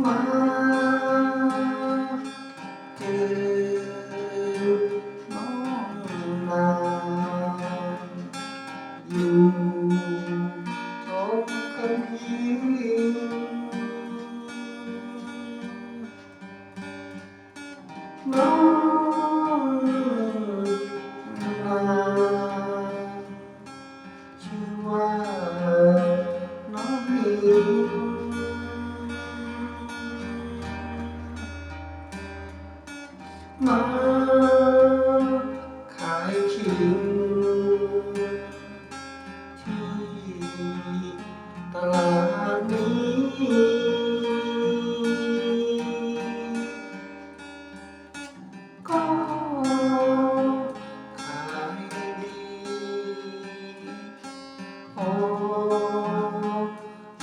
Mom. Thank you.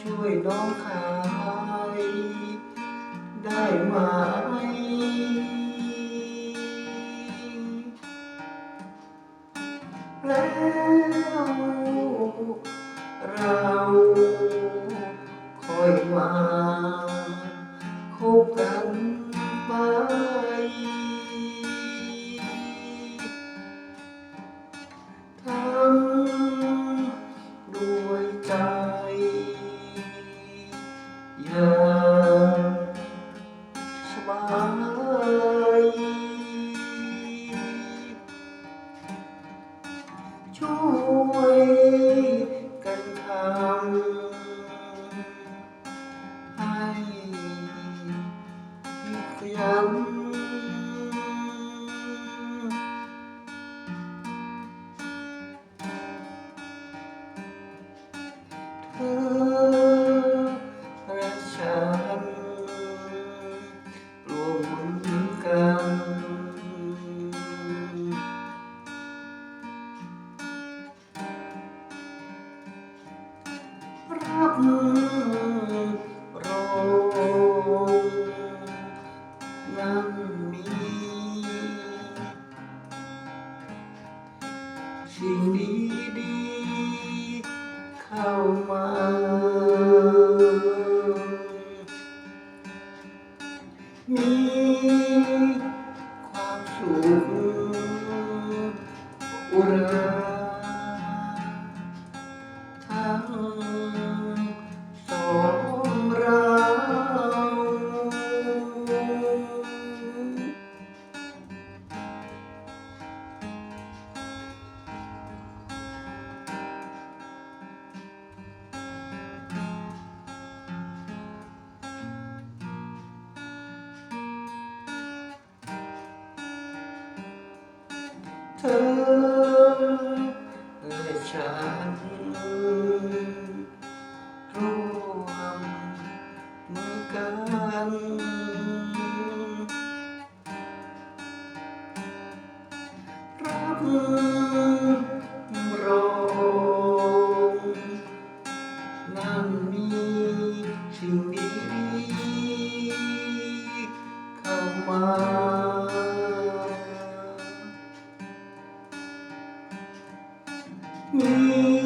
ช่วยน้องขาย ได้ไหม แล้วเราคอยมาคบกันไป ใจ อย่างสบายช่วยกันทำให้ขยัน เข้ามามีความสุขอุรา thương người chẳng ru hầm nơi Ooh.